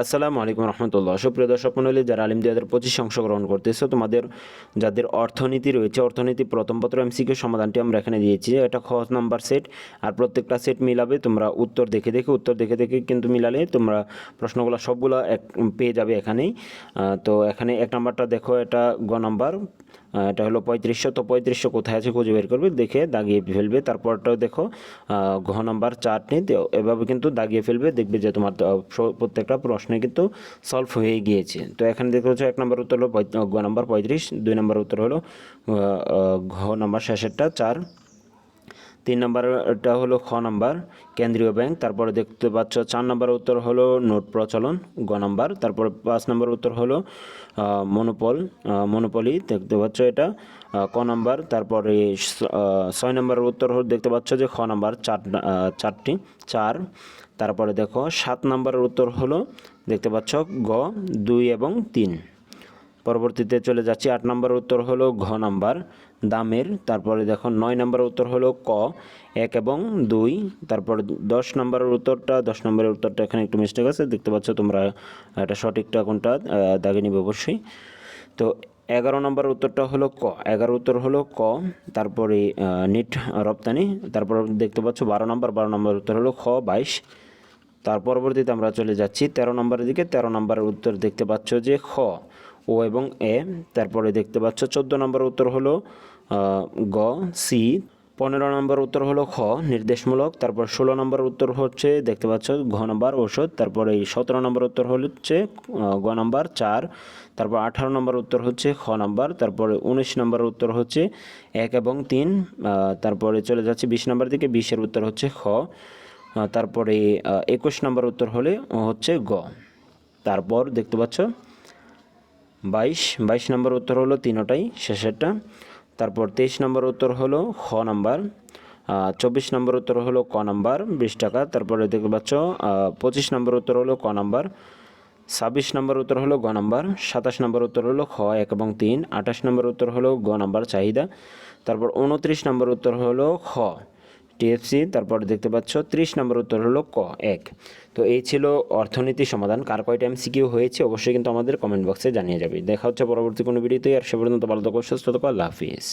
আসসালামু আলাইকুম রহমতুল্লাহ। সুপ্রিয় দর্শক মণ্ডলী, যারা আলিম দুই হাজার পঁচিশে অংশগ্রহণ করতেছো, তোমাদের, যাদের অর্থনীতি রয়েছে, অর্থনীতি প্রথম পত্র এমসিকিউ সমাধানটি আমরা এখানে দিয়েছি। এটা খ নাম্বার সেট, আর প্রত্যেকটা সেট মিলাবে, তোমরা উত্তর দেখে দেখে, উত্তর দেখে দেখে কিন্তু মিলালে তোমরা প্রশ্নগুলো সবগুলো এক, পেয়ে যাবে এখানেই। তো এখানে এক নাম্বারটা দেখো, এটা গ নাম্বার। এটা হলো পঁয়ত্রিশশো, তো পঁয়ত্রিশশো কোথায় আছে খুঁজে বের করবে, দেখে দাগিয়ে ফেলবে। তারপরটাও দেখো ঘ নাম্বার চারটি এভাবে কিন্তু দাগিয়ে ফেলবে, দেখবে যে তোমার প্রত্যেকটা প্রশ্নে কিন্তু সলভ হয়ে গিয়েছে। তো এখানে দেখতে পাচ্ছ এক নম্বর উত্তর হলো ঘ নাম্বার পঁয়ত্রিশ, দুই নম্বর উত্তর হলো ঘ নম্বর শেষেরটা, চার। তিন নম্বরটা হলো খ নাম্বার, কেন্দ্রীয় ব্যাংক। তারপরে দেখতে পাচ্ছ চার নম্বর উত্তর হলো নোট প্রচলন, গ নাম্বার। তারপর পাঁচ নম্বর উত্তর হলো মনোপল মনোপলি, দেখতে পাচ্ছ এটা ক নাম্বার। তারপরে ছয় নম্বরের উত্তর হলো, দেখতে পাচ্ছ যে খ নাম্বার, চার চারটি, চার। তারপরে দেখো সাত নম্বরের উত্তর হলো, দেখতে পাচ্ছ গ, দুই এবং তিন। পরবর্তীতে চলে যাচ্ছি। আট নম্বর উত্তর হলো ঘ নাম্বার, দামের, তারপরে দেখো নয় নম্বর উত্তর হলো ক, এক এবং দুই, তারপর দশ নম্বরের উত্তরটা, দশ নম্বরের উত্তরটা এখানে একটু মিস্টেক আছে, দেখতে পাচ্ছ তোমরা, এটা সঠিকটা কোনটা দাগে নিবে অবশ্যই। তো এগারো নম্বর উত্তরটা হলো ক, এগারো উত্তর হলো ক, তারপরে নিট রপ্তানি, তারপর দেখতে পাচ্ছ বারো নম্বর বারো নম্বর উত্তর হলো খ, বাইশ। তার পরবর্তীতে আমরা চলে যাচ্ছি তেরো নম্বরের দিকে, তেরো নম্বরের উত্তর দেখতে পাচ্ছ যে খ ও এবং এ। তারপরে দেখতে পাচ্ছ চোদ্দ নম্বর উত্তর হলো গ, সি। পনেরো নম্বর উত্তর হলো খ, নির্দেশমূলক। তারপর ষোলো নম্বর উত্তর হচ্ছে, দেখতে পাচ্ছ ঘ নম্বর ঔষধ। তারপরে এই সতেরো নম্বর উত্তর হচ্ছে গ নম্বর চার। তারপর আঠারো নম্বর উত্তর হচ্ছে খ নম্বর। তারপরে উনিশ নম্বর উত্তর হচ্ছে এক এবং তিন। তারপরে চলে যাচ্ছে বিশ নম্বর দিকে, বিশের উত্তর হচ্ছে খ। তারপরে একুশ নম্বর উত্তর হলে হচ্ছে গ। তারপর দেখতে পাচ্ছ বাইশ বাইশ নম্বর উত্তর হলো তিনোটাই, শেষেরটা। তারপর তেইশ নম্বর উত্তর হলো খ নাম্বার। চব্বিশ নম্বর উত্তর হলো ক নাম্বার, বিশ টাকা। তারপরে দেখতে পাচ্ছ পঁচিশ নম্বর উত্তর হলো ক নাম্বার, ছাব্বিশ নম্বর উত্তর হলো গ নাম্বার, সাতাশ নম্বর উত্তর হলো খ, এক এবং তিন, আঠাশ নম্বর উত্তর হলো গ নাম্বার চাহিদা। তারপর উনত্রিশ নম্বর উত্তর হলো খ। টিএফসি, তারপর দেখতে পাচ্ছ ত্রিশ নম্বর উত্তর হলো ক, এক। তো এই ছিল অর্থনীতি সমাধান, কার কয়টা এমসিকিউ হয়েছে অবশ্যই কিন্তু আমাদের কমেন্ট বক্সে জানিয়ে যাবে। দেখা হচ্ছে পরবর্তী কোনো ভিডিওতে, আর সে পর্যন্ত ভালো থাকো, সুস্থ থাকো, আল্লাহ হাফিজ।